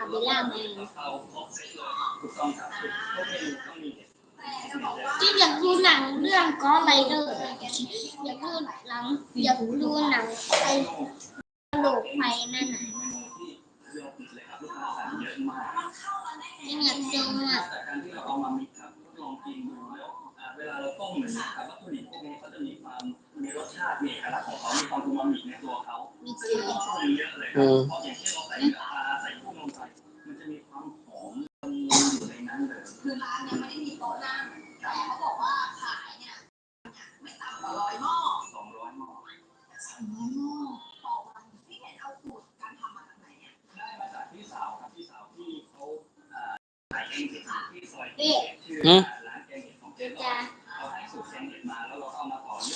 าเบลล่าแมนถูกต้องครับพวกเมนูต้องมีที่อยากดูหนังเรื่องก็ไรเดอร์อยากดูหนังอยากดูหนังไอ้กระโหลกไฟนั่นน่ะเมนูที่เลือกเลยครับลูกค้าสั่งอะมากยังอยากดูอะแต่การที่เราเอามามิกครับทดลองกินดูแล้วเวลาเราต้มเหมือนกับวัตถุดิบพวกนี้เขาจะมีความมีรสชาติมีเอกลักษณ์ของเขามีความอูมามิในตัวเขามีซึ่เสีงยงต้องเยอะเลยครับเพราะอย่างเช่นเราใส่เนื้อ คือร้านเนี่ยไม่ได้มีโต๊ะนั่งแต่เขาบอกว่าขายเนี่ยไม่ต่ำกว่าร้อยหม้อสองร้อยหม้อสองร้อยหม้อต่อวันพี่เห็นเอาสูตรการทำมาจากไหนเนี่ยได้มาจากพี่สาวครับพี่สาวที่เขาขายเองที่ที่ซอยชื่อร้านแกงเห็ดของเจ๊ต้อเขาขายสูตรแกงเห็ดมาแล้วเราเอามาต่อยอด